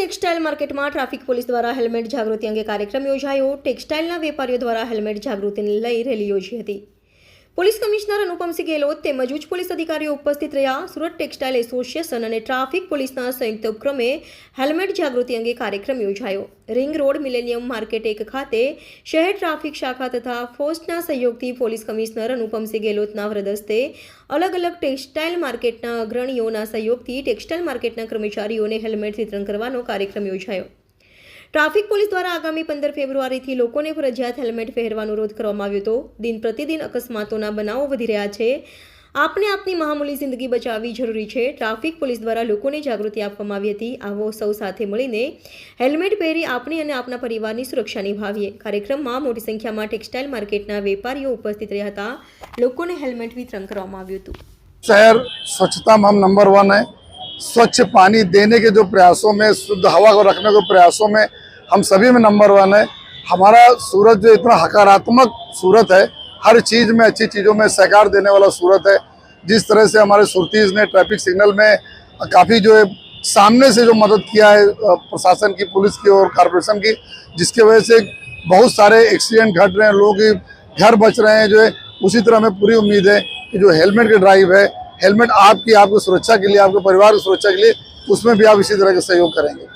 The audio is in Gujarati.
ટેક્સટાઇલ માર્કેટમાં ટ્રાફિક પોલીસ દ્વારા હેલ્મેટ જાગૃતિ અંગે કાર્યક્રમ યોજાયો. ટેક્સટાઇલના વેપારીઓ દ્વારા હેલ્મેટ જાગૃતિને લઈ રેલી યોજી હતી. પોલીસ કમિશનર અનુપમસિંહ ગેહલોત તેમજ ઉચ્ચ પોલીસ અધિકારીઓ ઉપસ્થિત રહ્યા. સુરત ટેક્સટાઇલ એસોસિએશન અને ટ્રાફિક પોલીસના સંયુક્ત ઉપક્રમે હેલ્મેટ જાગૃતિ અંગે કાર્યક્રમ યોજાયો. રિંગ રોડ મિલેનિયમ માર્કેટ એક ખાતે શહેર ટ્રાફિક શાખા તથા ફોર્સના સહયોગથી પોલીસ કમિશનર અનુપમસિંહ ગેહલોતના વરદસ્તે અલગ અલગ ટેક્સટાઇલ માર્કેટના અગ્રણીઓના સહયોગથી ટેક્સટાઇલ માર્કેટના કર્મચારીઓને હેલ્મેટ વિતરણ કરવાનો કાર્યક્રમ યોજાયો. ટ્રાફિક પોલીસ દ્વારા આગામી પંદર ફેબ્રુઆરીથી લોકોને ફરજિયાત હેલ્મેટ પહેરવાનો વિરોધ કરવામાં આવ્યો હતો. દિન પ્રતિદિન અકસ્માતોના બનાવો વધી રહ્યા છે. આપને આપની મહામૂલી જિંદગી બચાવવી જરૂરી છે. ટ્રાફિક પોલીસ દ્વારા લોકોને જાગૃતિ આપવામાં આવી હતી. આવો સૌ સાથે મળીને હેલ્મેટ પહેરી આપની અને આપના પરિવારની સુરક્ષા નિભાવીએ. કાર્યક્રમમાં મોટી સંખ્યામાં ટેક્સટાઇલ માર્કેટના વેપારીઓ ઉપસ્થિત રહ્યા હતા. લોકોને હેલ્મેટ વિતરણ કરવામાં આવ્યું હતું. શહેર સ્વચ્છતામાં નંબર વન હૈ स्वच्छ पानी देने के जो प्रयासों में, शुद्ध हवा को रखने के प्रयासों में हम सभी में नंबर वन है। हमारा सूरत जो इतना हकारात्मक सूरत है, हर चीज़ में, अच्छी चीज़ों में सहकार देने वाला सूरत है। जिस तरह से हमारे सुरतीज ने ट्रैफ़िक सिग्नल में काफ़ी जो है, सामने से जो मदद किया है प्रशासन की, पुलिस की और कारपोरेशन की, जिसके वजह से बहुत सारे एक्सीडेंट घट रहे हैं, लोग घर बच रहे हैं, जो है, उसी तरह हमें पूरी उम्मीद है कि जो हेलमेट की ड्राइव है हेलमेट आपकी आपकी सुरक्षा के लिए आपके परिवार की सुरक्षा के लिए उसमें भी आप इसी तरह का सहयोग करेंगे